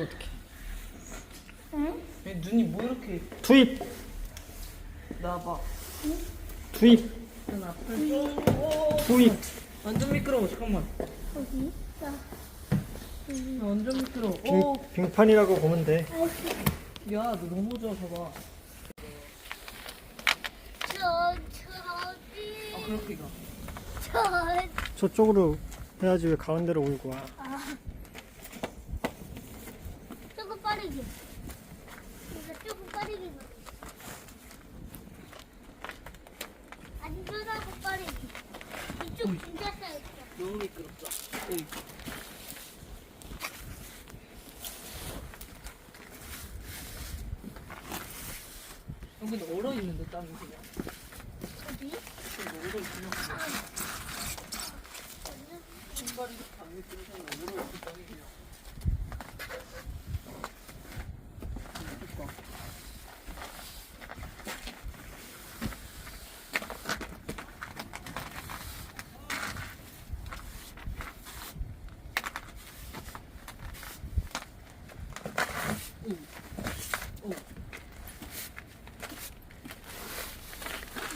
어떻게? 응? 왜 눈이 뭐 이렇게 투입 나봐. 투입 눈 앞을. 투입 완전 미끄러워. 잠깐만. 어디? 나. 나 완전 미끄러워. 빙, 오, 빙판이라고 보면 돼 야, 너 너무 좋아. 봐봐. 저, 저기. 아, 그렇게 가. 저. 저쪽으로 해야지 왜 가운데로 올고 와 아. 조금 빠르게. 이거 조금 빠르게 가. 안전하고 빠르게. 이쪽 진짜 싸였어. 너무 미끄럽다. 여기. 여기는 얼어 있는데 땀이 그냥. 어디? 여기 얼어 있으면 신발이 안 미끄러서 얼어 있을 땀이 그냥. 좋다.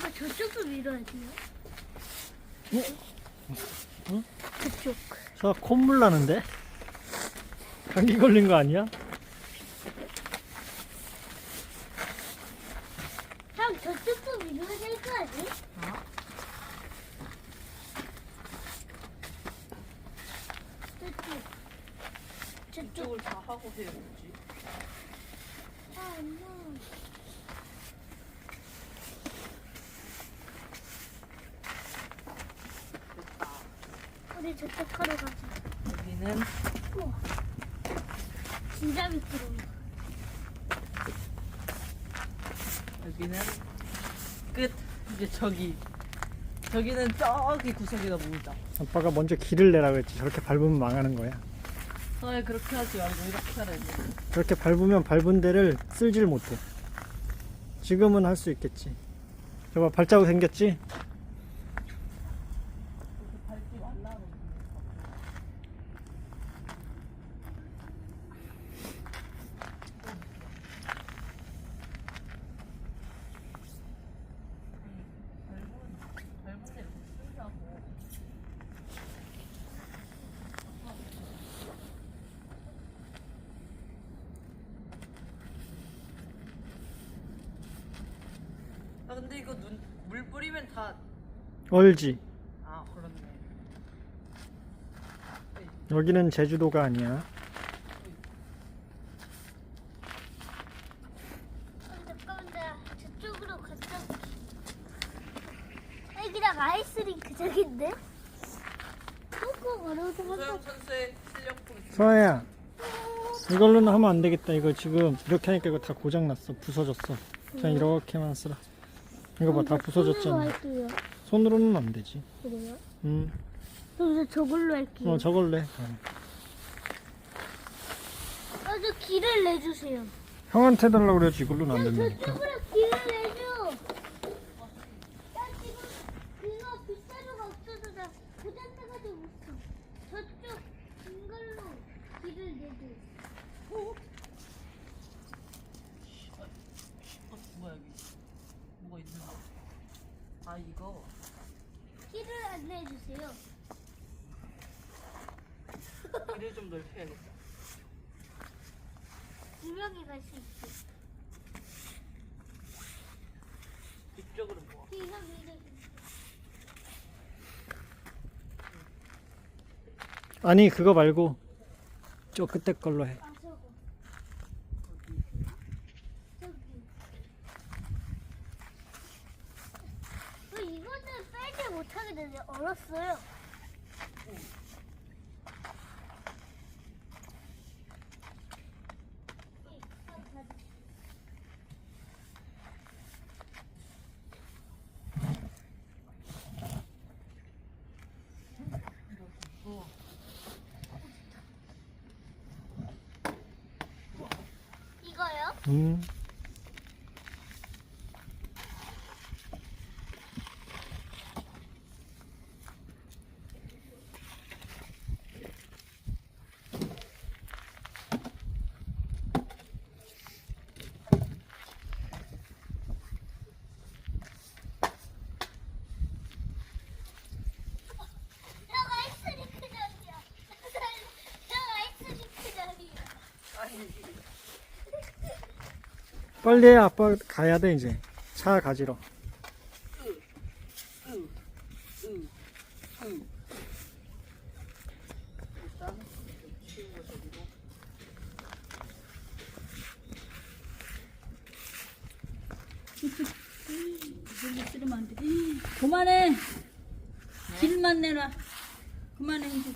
아, 저쪽도 밀어야 돼요? 응? 저쪽. 저 콧물 나는데? 감기 걸린 거 아니야? 형, 저쪽도 밀어야 될 거 아니? 어? 저쪽. 저쪽. 이쪽을 다 하고 해야지. 아, 엄마. 우리 저쪽 하러 가자. 여기는 우와. 진짜 미끄러워. 여기는 끝. 이제 저기 저기는 저기 구석에다 모으자. 아빠가 먼저 길을 내라 그랬지 저렇게 밟으면 망하는 거야 아 그렇게 하지 말고 이렇게 하라 이제. 저렇게 밟으면 밟은 데를 쓸질 못해 지금은 할 수 있겠지 저봐 발자국 생겼지 말라고. 밟은 대로 쓰자고. 아 근데 이거 눈 물 뿌리면 다 얼지 아 그렇네. 여기는 제주도가 아니야 아, 잠깐만, 나 저쪽으로 갔다 올게. 애기랑 아이스링크 저긴데? 꾹꾹 얼어서 소영 한번 선수의 실력품. 서아야 이걸로는 하면 안 되겠다 이거 지금 이렇게 하니까 이거 다 고장났어 부서졌어 그냥 이렇게만 쓰라 이거 봐 다 부서졌잖아 할게요. 손으로는 안 되지 그래요? 음, 그럼 저 저걸로 할게요. 어 저걸로 해 아, 저 길을 내주세요. 형한테 달라고 그래야지 이걸로는 안 된다니까 저쪽으로 길을 내줘. 나 지금 그거 빗자루가 없어서 나 고장나가지고 못 써. 저쪽 긴 걸로 길을 내줘. 어, 뭐야 여기? 뭐가 있는 거? 아 이거. 길을 안내해 주세요. 길을 좀 넓혀야겠다. 두 명이 갈 수 있게. 이쪽으로 모아. 이 형이 이렇게. 아니 그거 말고 저 그때 걸로 해 아, 저거. 저기. 어, 이거는 빼지 못하게 되네. 얼었어요. 이거요? 음. 빨리 해 아빠 가야 돼 이제 차 가지러. 그만해. 길만 내놔. 그만해 이제.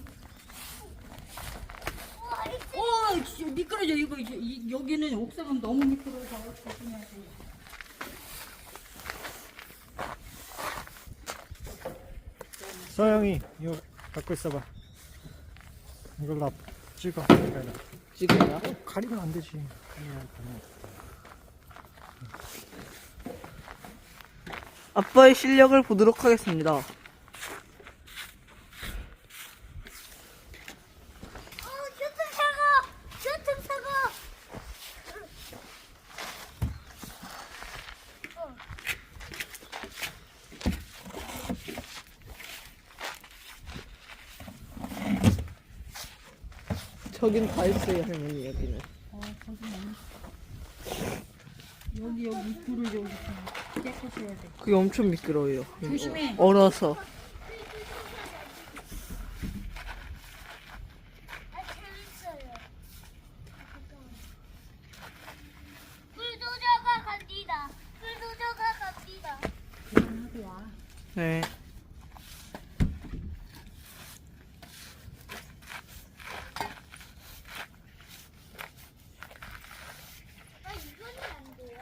어, 진짜 미끄러져 이거 이제 이- 여기는 옥상은 너무 미끄러워서 조심해야 돼. 서영이 이거 갖고 있어봐 이걸로 앞 찍어? 가리면 안 되지 가리면 안 돼. 아빠의 실력을 보도록 하겠습니다. 저긴 다 있어요, 할머니, 여기는. 어, 거기는 여기 여기 불을 여기 깨끗이 해야 돼. 그게 엄청 미끄러워요. 조심해. 얼어서. 아, 재밌어요. 불도저가 갑니다. 불도저가 갑니다. 그만하고 와. 네. 아, 이거는 안 돼요.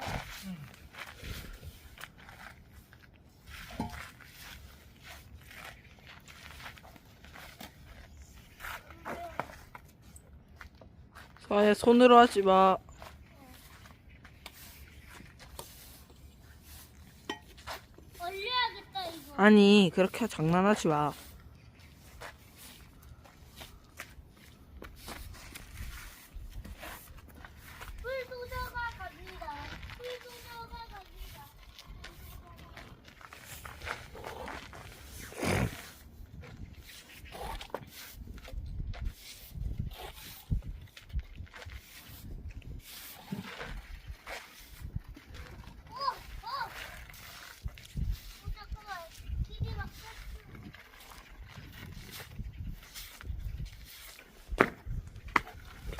서 아야, 손으로 하지 마. 이거. 아니, 그렇게 장난하지 마. 불도저가 갑니다. 불도저가 갑니다. 어, 어. 어, 잠깐만. 길이 막 꼈어. 무서워요. 이 쓰레기들 풀려.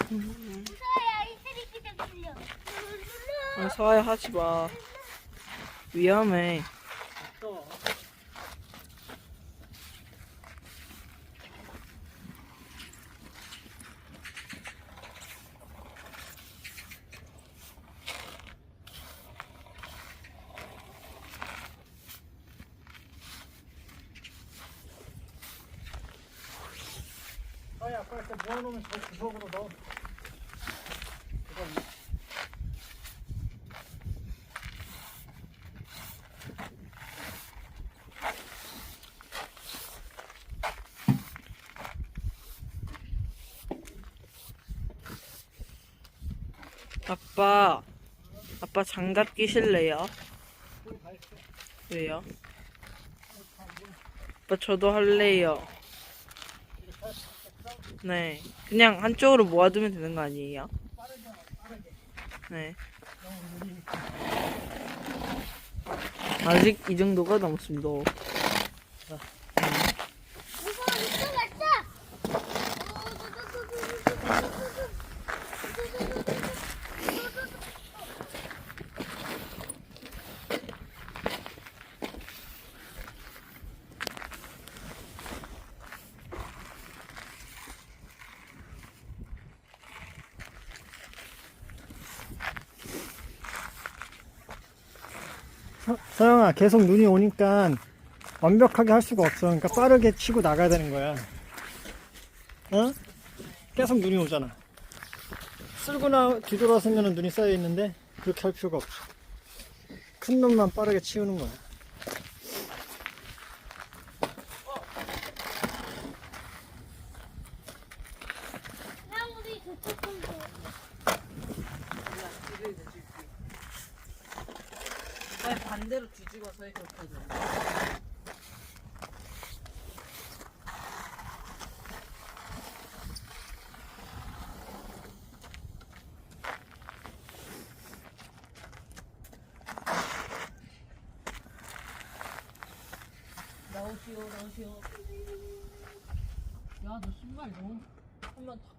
아, 서아야, 하지 마. 위험해. 아니 아빠 이렇게 모아놓으면 저 구석으로 넣어 아빠, 아빠 장갑 끼실래요? 왜요? 아빠 저도 할래요. 네, 그냥 한쪽으로 모아두면 되는 거 아니에요? 네. 아직 이 정도가 넘습니다. 서, 서영아 계속 눈이 오니까 완벽하게 할 수가 없어. 그러니까 빠르게 치고 나가야 되는 거야. 어? 계속 눈이 오잖아. 쓸고 나 뒤돌아서면 눈이 쌓여 있는데 그렇게 할 필요가 없어. 큰 놈만 빠르게 치우는 거야 반대로 뒤집어서 해 그렇게 해줘. 나오시오 나오시오. 야너 신발 너무 한번 더.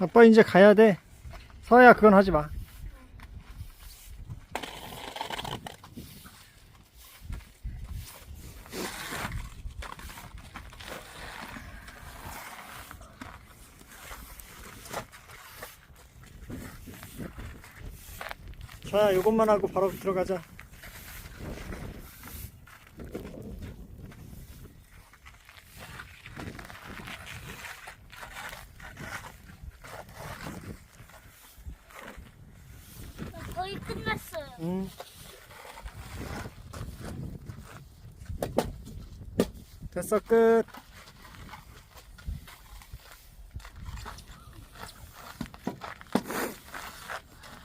아빠 이제 가야 돼. 서아야 그건 하지 마. 자, 이것만 하고 바로 들어가자. 거의 끝났어요. 응. 됐어, 끝.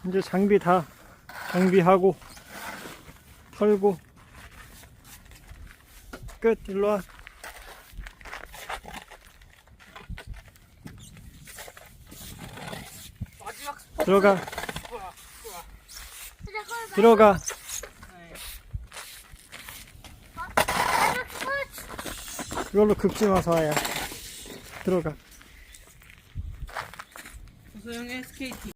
이제 장비 다 정비하고 털고 끝 일로 와 마지막 스포츠. 들어가 들어가. 이걸로 긁지 마 서아야 들어가 조소영의 스케이팅.